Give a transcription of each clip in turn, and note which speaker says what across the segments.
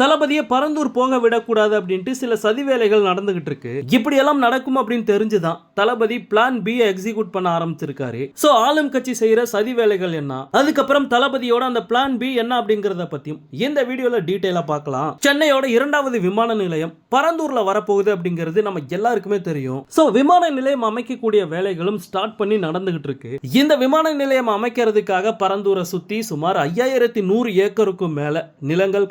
Speaker 1: தளபதியை பரந்தூர் போக விடக்கூடாது அப்படின்ட்டு சில சதி வேலைகள் நடந்துகிட்டு இருக்கு. இப்படி எல்லாம் நடக்கும் அப்படின்னு தெரிஞ்சுதான் தளபதி பிளான் பி எக்ஸிக்யூட் பண்ண ஆரம்பிச்சிருக்காரு. சோ ஆளும் கட்சி செய்யற சதி வேலைகள் என்ன? அதுக்கப்புறம் தளபதியோட அந்த பிளான் பி என்ன அப்படிங்கறத பத்தியும் இந்த வீடியோல டீடைலா பார்க்கலாம். சென்னையோட இரண்டாவது விமான நிலையம் பரந்தூர்ல வரப்போகுது அப்படிங்கிறது நம்ம எல்லாருக்குமே தெரியும். சோ விமான நிலையம் அமைக்கக்கூடிய வேலைகளும் ஸ்டார்ட் பண்ணி நடந்துகிட்டு இருக்கு. இந்த விமான நிலையம் அமைக்கிறதுக்காக பரந்தூரை சுத்தி சுமார் ஐயாயிரத்தி நூறு ஏக்கருக்கும் மேல நிலங்கள்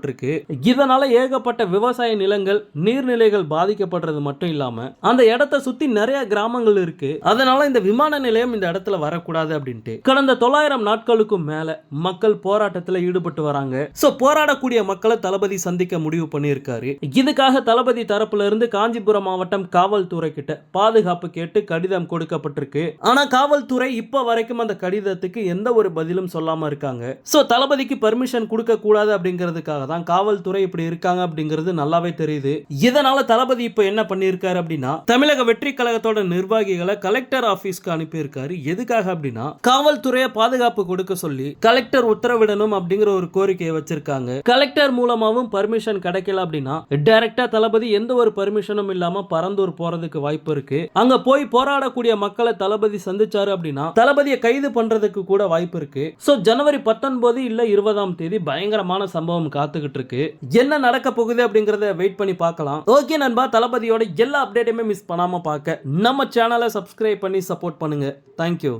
Speaker 1: கையகப்படுத்தப்பட்டிருக்கு இதனால ஏகப்பட்ட விவசாய நிலங்கள் நீர்நிலைகள் பாதிக்கப்படுறது மட்டும் இல்லாம அந்த இடத்த சுத்தி நிறைய கிராமங்கள் இருக்கு. அதனால இந்த விமான நிலையம் இந்த இடத்துல வரக்கூடாது அப்படின்ட்டு. கடந்த தொள்ளாயிரம் நாட்களுக்கும் மேல மக்கள் போராட்டத்துல ஈடுபட்டு வராங்க. சோ போராடக்கூடிய மக்களை தளபதி சந்திக்க முடிவு பண்ணியிருக்காரு. இதுக்காக தளபதி தரப்புல இருந்து காஞ்சிபுரம் மாவட்டம் காவல்துறை கிட்ட பாதுகாப்பு கேட்டு கடிதம் கொடுக்கப்பட்டிருக்கு. ஆனா காவல்துறை இப்ப வரைக்கும் அந்த கடிதத்துக்கு எந்த ஒரு பதிலும் சொல்லாம இருக்காங்க. சோ தளபதிக்கு பர்மிஷன் கொடுக்க கூடாது அப்படிங்கிறதுக்காக தான் காவல்துறை இப்படி இருக்காங்க அப்படிங்கிறது நல்லாவே தெரியுது. இதனால தளபதி இப்ப என்ன பண்ணியிருக்காரு அப்படின்னா தமிழக வெற்றி கழகத்தோட நிர்வாகிகளை கலெக்டர் ஆபீஸ்க்கு அனுப்பியிருக்காரு. எதுக்காக அப்படின்னா காவல்துறையை பாதுகாப்பு கொடுக்க சொல்லி கலெக்டர் உத்தரவிடணும் அப்படிங்கிற ஒரு கோரிக்கையை வச்சிருக்காங்க. கலெக்டர் மூலமாவும் பர்மிஷன் கிடைக்கல அப்படின்னா டைரக்டா தளபதி எந்த ஒரு பர்மிஷனும் இல்லாம பரந்தூர் போறதுக்கு வாய்ப்பு இருக்கு. அங்க போய் போராடக்கூடிய மக்களை தளபதி சந்திச்சாரு அப்படின்னா தளபதியை கைது பண்றதுக்கு கூட வாய்ப்பு இருக்கு. சோ ஜனவரி பத்தொன்பது இல்ல இருபதாம் தேதி பயங்கரமான சம்பவம் காத்துக்கிட்டு இருக்கு என்ன நடக்க போகுது அப்படிங்கறத வெயிட் பண்ணி பார்க்கலாம். ஓகே நண்பா தளபதியோட எல்லா அப்டேட்டுமே மிஸ் பண்ணாம பார்க்க. நம்ம சேனலை சப்ஸ்கிரைப் பண்ணி சப்போர்ட் பண்ணுங்க. தேங்க்யூ